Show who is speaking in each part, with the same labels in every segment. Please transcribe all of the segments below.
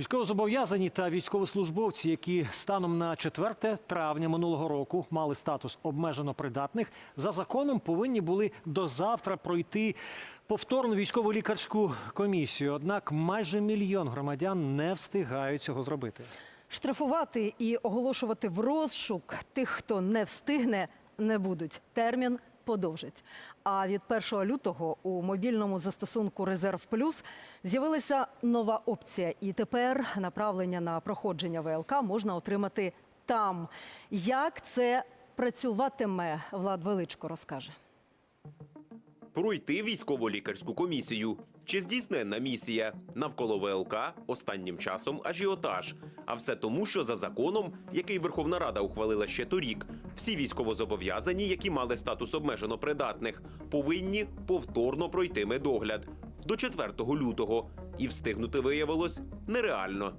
Speaker 1: Військовозобов'язані та військовослужбовці, які станом на 4 травня минулого року мали статус обмежено придатних, за законом повинні були до завтра пройти повторну військово лікарську комісію. Однак майже мільйон громадян не встигають цього зробити.
Speaker 2: Штрафувати і оголошувати в розшук тих, хто не встигне, не будуть. Термін подовжить. А від 1 лютого у мобільному застосунку Резерв Плюс з'явилася нова опція, і тепер направлення на проходження ВЛК можна отримати там. Як це працюватиме, Влад Величко розкаже.
Speaker 3: Пройти військово-лікарську комісію. Чи здійсненна місія навколо ВЛК останнім часом ажіотаж? А все тому, що за законом, який Верховна Рада ухвалила ще торік, всі військовозобов'язані, які мали статус обмежено придатних, повинні повторно пройти медогляд до 4 лютого. І встигнути виявилось нереально.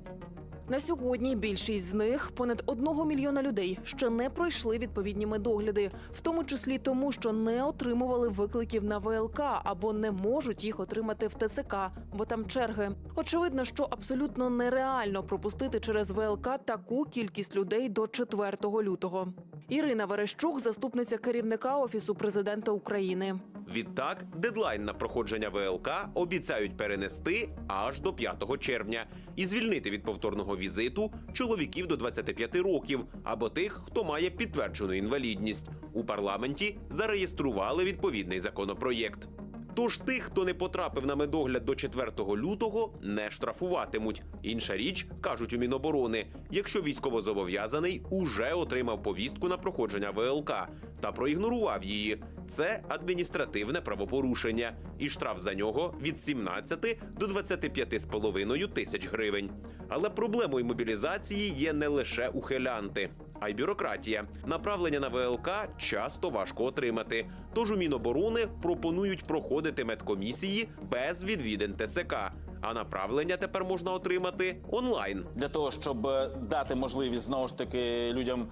Speaker 4: На сьогодні більшість з них, понад одного мільйона людей, ще не пройшли відповідні медогляди, в тому числі тому, що не отримували викликів на ВЛК або не можуть їх отримати в ТЦК, бо там черги. Очевидно, що абсолютно нереально пропустити через ВЛК таку кількість людей до 4 лютого. Ірина Верещук, заступниця керівника офісу президента України.
Speaker 3: Відтак, дедлайн на проходження ВЛК обіцяють перенести аж до 5 червня і звільнити від повторного візиту чоловіків до 25 років або тих, хто має підтверджену інвалідність. У парламенті зареєстрували відповідний законопроєкт. Тож тих, хто не потрапив на медогляд до 4 лютого, не штрафуватимуть. Інша річ кажуть у Міноборони, якщо військовозобов'язаний уже отримав повістку на проходження ВЛК та проігнорував її. Це адміністративне правопорушення, і штраф за нього від 17 до 25,5 тисяч гривень. Але проблемою мобілізації є не лише ухилянти. А й бюрократія. Направлення на ВЛК часто важко отримати. Тож у Міноборони пропонують проходити медкомісії без відвідин ТЦК. А направлення тепер можна отримати онлайн.
Speaker 5: для того, щоб е, дати можливість знову ж таки людям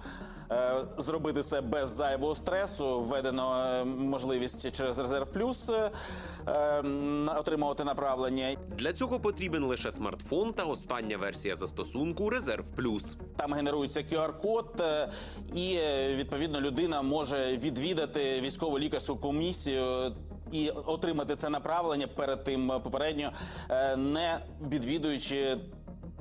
Speaker 5: е, зробити це без зайвого стресу, введено е, можливість через резерв плюс отримувати направлення.
Speaker 3: Для цього потрібен лише смартфон та остання версія застосунку Резерв Плюс.
Speaker 5: Там генерується QR-код, і відповідно людина може відвідати військово лікарську комісію. І отримати це направлення перед тим е, попередньо, е, не відвідуючи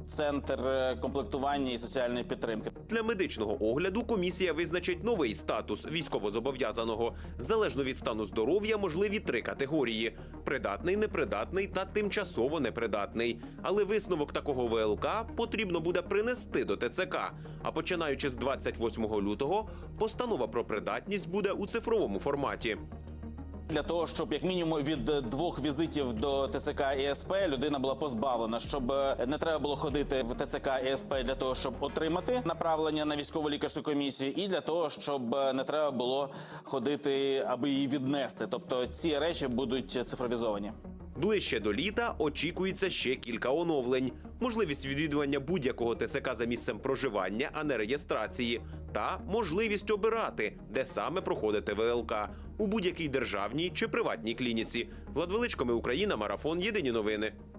Speaker 5: центр е, комплектування і соціальної підтримки.
Speaker 3: Для медичного огляду комісія визначить новий статус військовозобов'язаного. Залежно від стану здоров'я, можливі три категорії: придатний, непридатний та тимчасово непридатний. Але висновок такого ВЛК потрібно буде принести до ТЦК. А починаючи з 28 лютого, постанова про придатність буде у цифровому форматі.
Speaker 5: Для того, щоб як мінімум від двох візитів до ТЦК і СП людина була позбавлена, щоб е, не треба було ходити в ТЦК і СП для того, щоб отримати направлення на військово лікарську комісію, і для того, щоб е, не треба було ходити, аби її віднести. Тобто ці речі будуть цифровізовані.
Speaker 3: Ближче до літа очікується ще кілька оновлень: можливість відвідування будь-якого ТСК за місцем проживання, а не реєстрації, та можливість обирати, де саме проходити ВЛК у будь-якій державній чи приватній клініці. Владвеличко, ми Україна, марафон. Єдині новини.